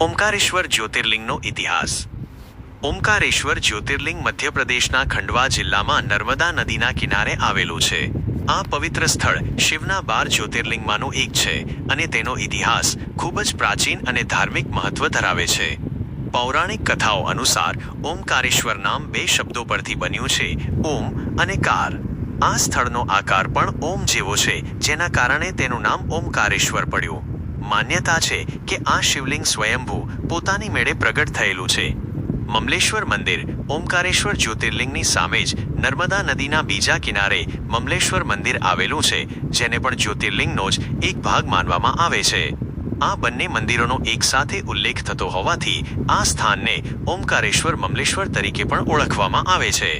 ઓમકારેશ્વર જ્યોતિર્લિંગનો ઇતિહાસ. ઓમકારેશ્વર જ્યોતિર્લિંગ મધ્યપ્રદેશના ખંડવા જિલ્લામાં નર્મદા નદીના કિનારે આવેલું છે. આ પવિત્ર સ્થળ શિવના બાર જ્યોતિર્લિંગમાંનું એક છે અને તેનો ઇતિહાસ ખૂબ જ પ્રાચીન અને ધાર્મિક મહત્વ ધરાવે છે. પૌરાણિક કથાઓ અનુસાર ઓમકારેશ્વર નામ બે શબ્દો પરથી બન્યું છે, ઓમ અને કાર. આ સ્થળનો આકાર પણ ઓમ જેવો છે, જેના કારણે તેનું નામ ઓમકારેશ્વર પડ્યું. માન્યતા છે કે આ શિવલિંગ સ્વયંભૂ પોતાની મેળે પ્રગટ થયેલું છે. મમલેશ્વર મંદિર, ઓમકારેશ્વર જ્યોતિર્લિંગની સામે જ નર્મદા નદીના બીજા કિનારે મમલેશ્વર મંદિર આવેલું છે, જેને પણ જ્યોતિર્લિંગનો જ એક ભાગ માનવામાં આવે છે. આ બંને મંદિરોનો એકસાથે ઉલ્લેખ થતો હોવાથી આ સ્થાનને ઓમકારેશ્વર મમલેશ્વર તરીકે પણ ઓળખવામાં આવે છે.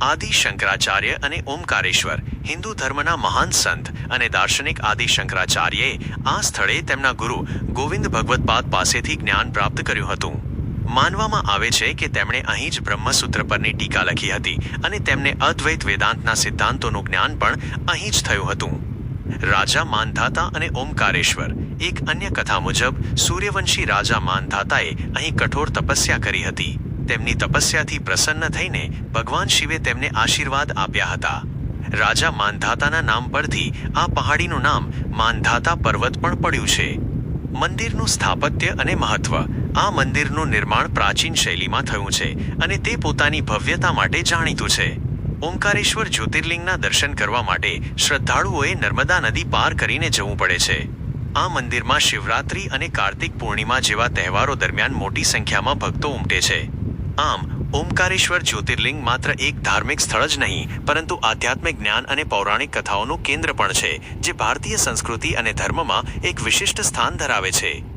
આદિ શંકરાચાર્ય અને ઓમકારેશ્વર, હિન્દુ ધર્મના મહાન સંત અને દાર્શનિક આદિ શંકરાચાર્યએ આ સ્થળે તેમના ગુરુ ગોવિંદ ભગવતપાદ પાસેથી જ્ઞાન પ્રાપ્ત કર્યું હતું. માનવામાં આવે છે કે તેમણે અહીં જ બ્રહ્મસૂત્ર પરની ટીકા લખી હતી અને તેમને અદ્વૈત વેદાંતના સિદ્ધાંતોનું જ્ઞાન પણ અહીં જ થયું હતું. રાજા માનધાતા અને ઓમકારેશ્વર, એક અન્ય કથા મુજબ, સૂર્યવંશી રાજા માનધાતાએ અહીં કઠોર તપસ્યા કરી હતી. તેમની તપસ્યાથી પ્રસન્ન થઈને ભગવાન શિવે તેમને આશીર્વાદ આપ્યા હતા. રાજા માનધાતાના નામ પરથી આ પહાડીનું નામ માનધાતા પર્વત પણ પડ્યું છે. મંદિરનું સ્થાપત્ય અને મહત્વ આ મંદિરનું નિર્માણ પ્રાચીન શૈલીમાં થયું છે અને તે પોતાની ભવ્યતા માટે જાણીતું છે. ઓમકારેશ્વર જ્યોતિર્લિંગના દર્શન કરવા માટે શ્રદ્ધાળુઓએ નર્મદા નદી પાર કરીને જવું પડે છે. આ મંદિરમાં શિવરાત્રી અને કાર્તિક પૂર્ણિમા જેવા તહેવારો દરમિયાન મોટી સંખ્યામાં ભક્તો ઉમટે છે. આમ, ઓમકારેશ્વર જ્યોતિર્લિંગ માત્ર એક ધાર્મિક સ્થળ જ નહીં, પરંતુ આધ્યાત્મિક જ્ઞાન અને પૌરાણિક કથાઓનું કેન્દ્ર પણ છે, જે ભારતીય સંસ્કૃતિ અને ધર્મમાં એક વિશિષ્ટ સ્થાન ધરાવે છે.